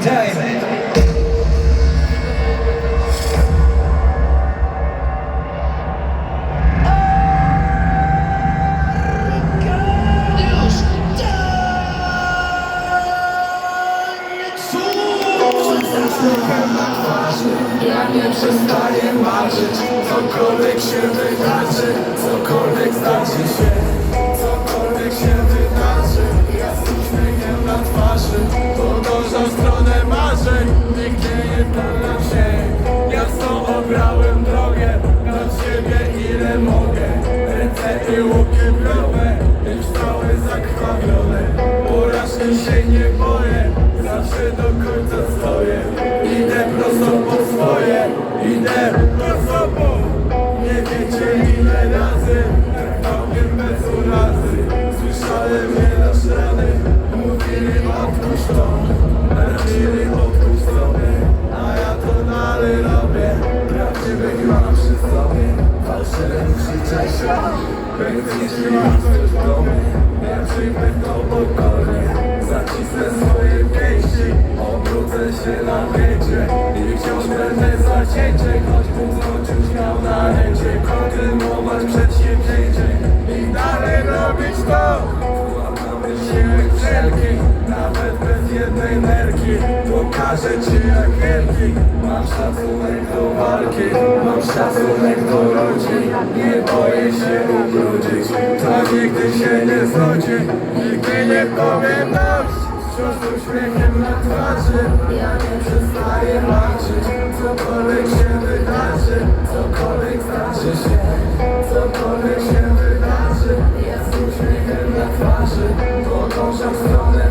Witajmy! Ja nie przestaję marzyć Cokolwiek się wydarzy Cokolwiek zdarzy się Cokolwiek się wydarzy Ja z uśmiechem na twarzy Łuki browe Już całe zakrwawione. Porażki się nie boję Zawsze do końca stoję. Idę prosto po swoje Idę prosto po. Nie wiecie ile razy Trwałem bez urazy. Słyszałem nieraz rany Mówili odpuść to. Mówili odpuść sobie A ja to dalej robię. Prawdziwych mam przy sobie Fałszywych krzyczę się Się na wiecie I wciąż będę zacięcie Choćbym wciąż miał na ręcie Kontynuować przedsięwzięcie I dalej robić to Wkładamy siły wszelki Nawet bez jednej nerki Pokażę ci jak wielki Mam szacunek do walki Mam szacunek do ludzi Nie boję się ubrudzić. To nigdy się nie znudzi Nigdy nie powiem dość Wciąż z uśmiechem na twarzy. Ja nie przestaję walczyć. Cokolwiek się wydarzy Cokolwiek zdarzy się Cokolwiek się wydarzy. Ja z uśmiechem na twarzy. Podążam w stronę